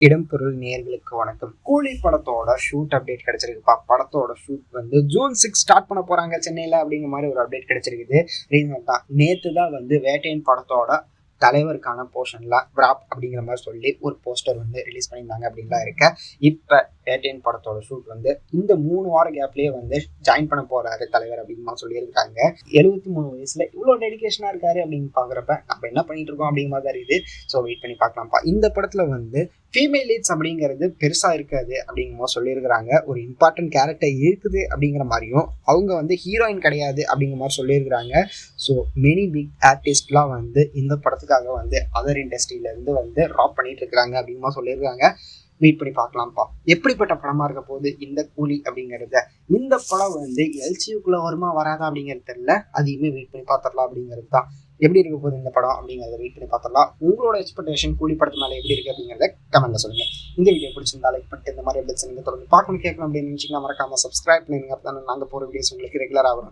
இடம்பொருள் நேர்களுக்கு வணக்கம். கூலி படத்தோட ஷூட் அப்டேட் கிடைச்சிருக்குப்பா படத்தோட ஷூட் வந்து ஜூன் சிக்ஸ் ஸ்டார்ட் பண்ண போறாங்க சென்னையில அப்படிங்கிற மாதிரி ஒரு அப்டேட் கிடைச்சிருக்குது. தான். நேத்து தான் வந்து வேட்டையன் படத்தோட தலைவருக்கான போர்ஷன்ல ராப் அப்படிங்கிற மாதிரி சொல்லி ஒரு போஸ்டர் வந்து ரிலீஸ் பண்ணியிருந்தாங்க அப்படின்லாம் இருக்க இப்போ வேட்டையன் படத்தோட ஷூட் வந்து இந்த மூணு வார கேப்லயே வந்து ஜாயின் பண்ண போறாரு தலைவர் அப்படின்னு சொல்லியிருக்காங்க. எழுபத்தி மூணு வயசுல இவ்வளோ டெடிகேஷனா இருக்காரு அப்படின்னு பாக்குறப்ப நம்ம என்ன பண்ணிட்டு இருக்கோம் அப்படிங்கிற மாதிரி இருக்குது. ஸோ வெயிட் பண்ணி பார்க்கலாம்ப்பா. இந்த படத்துல வந்து ஃபீமேல் லீட்ஸ் அப்படிங்கிறது பெருசாக இருக்காது அப்படிங்கும் மாதிரி சொல்லியிருக்கிறாங்க. ஒரு இம்பார்ட்டன்ட் கேரக்டர் இருக்குது அப்படிங்கிற மாதிரியும் அவங்க வந்து ஹீரோயின் கிடையாது அப்படிங்கிற மாதிரி சொல்லியிருக்கிறாங்க. ஸோ மெனி பிக் ஆர்டிஸ்ட்லாம் வந்து இந்த படத்துக்காக வந்து அதர் இண்டஸ்ட்ரியிலேருந்து வந்து ட்ராப் பண்ணிட்டு இருக்கிறாங்க அப்படிங்கிற சொல்லியிருக்காங்க. வெயிட் பண்ணி பார்க்கலாம்ப்பா. எப்படிப்பட்ட படமா இருக்க போகுது இந்த கூலி அப்படிங்கிறத? இந்த படம் வந்து எல்சியூக்குள்ள வருமா வராதா அப்படிங்கிறது தெரியல. அதையுமே வெயிட் பண்ணி பார்த்துடலாம் அப்படிங்கிறது தான். எப்படி இருக்க போகுது இந்த படம் அப்படிங்கிறத வெயிட் பண்ணி பார்த்துடலாம். உங்களோட எக்ஸ்பெக்டேஷன் கூலி படத்து மேலே எப்படி இருக்கு அப்படிங்கிறத கமெண்ட்ல சொல்லுங்க. இந்த வீடியோ பிடிச்சிருந்தா லைக் பண்ணிட்டு இந்த மாதிரி அப்டேட்ஸ் நீங்கள் தொடர்ந்து பார்க்கணும் கேட்கணும் அப்படின்னு நினச்சிங்கன்னா மறக்காம சப்ஸ்கிரைப் பண்ணுங்க அப்பதான் நாங்கள் போகிற வீடியோஸ் உங்களுக்கு ரெகுலராக வரும்.